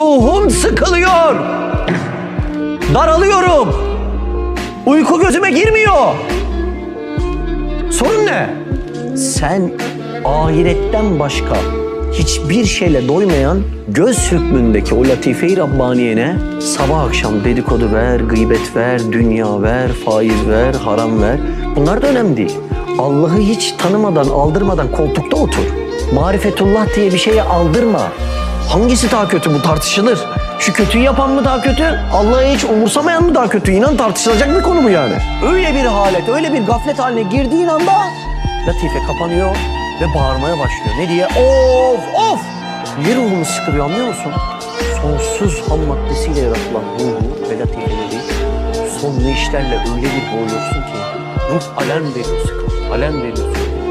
Ruhum sıkılıyor. Daralıyorum. Uyku gözüme girmiyor. Sorun ne? Sen ahiretten başka hiçbir şeyle doymayan göz hükmündeki o latife-i Rabbaniye'ne sabah akşam dedikodu ver, gıybet ver, dünya ver, faiz ver, haram ver. Bunlar da önemli değil. Allah'ı hiç tanımadan, aldırmadan koltukta otur. Marifetullah diye bir şeye aldırma. Hangisi daha kötü bu tartışılır. Şu kötüyü yapan mı daha kötü? Allah'ı hiç umursamayan mı daha kötü? İnan tartışılacak bir konu bu yani. Öyle bir halet, öyle bir gaflet haline girdiğin anda Latife kapanıyor ve bağırmaya başlıyor. Ne diye? Of of! Niye ruhumu sıkılıyor anlıyor musun? Sonsuz ham maddesiyle yaratılan ruhu ve latifeleri son işlerle öyle bir boğuyorsun ki ruh alem veriyor sıkı. Alem veriyorsun.